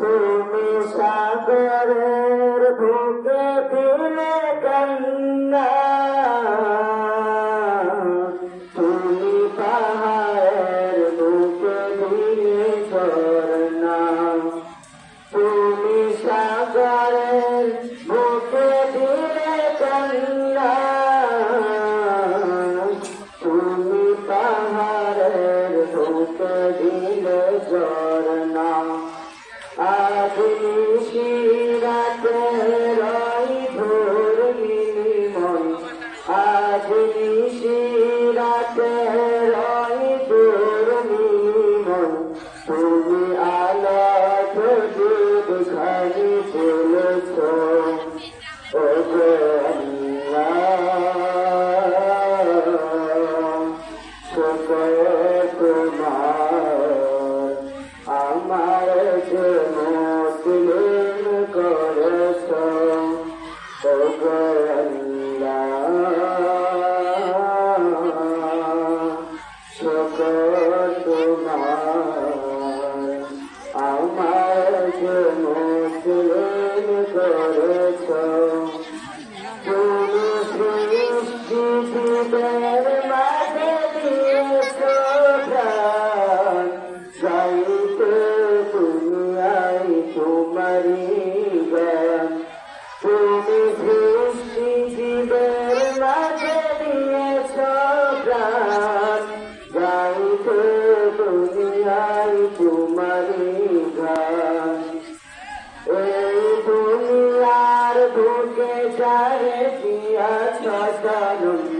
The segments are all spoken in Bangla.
তুমি সাগরের বুকে দিলে কন্যা। তুমি পাহাড়ের বুকে দিলে ঝরনা। তুমি সাগরের বুকে দিলে কন্যা। তুমি পাহাড়ের বুকে দিলে ঝরনা। তুমি আলো দুধ খালি চলেছ। জীবের মাঝে দিয়েছ প্রাণ গাইতে দুনিয়ায় তোমারি গান তুমি সৃষ্টি জীবের মাঝে দিয়েছ প্রাণ গাইতে দুনিয়ায় তোমারি গান এই দুনিয়ার বুকে যারে দিয়াছ জনম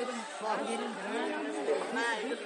Ölüm var, gelin. Ölüm var, gelin.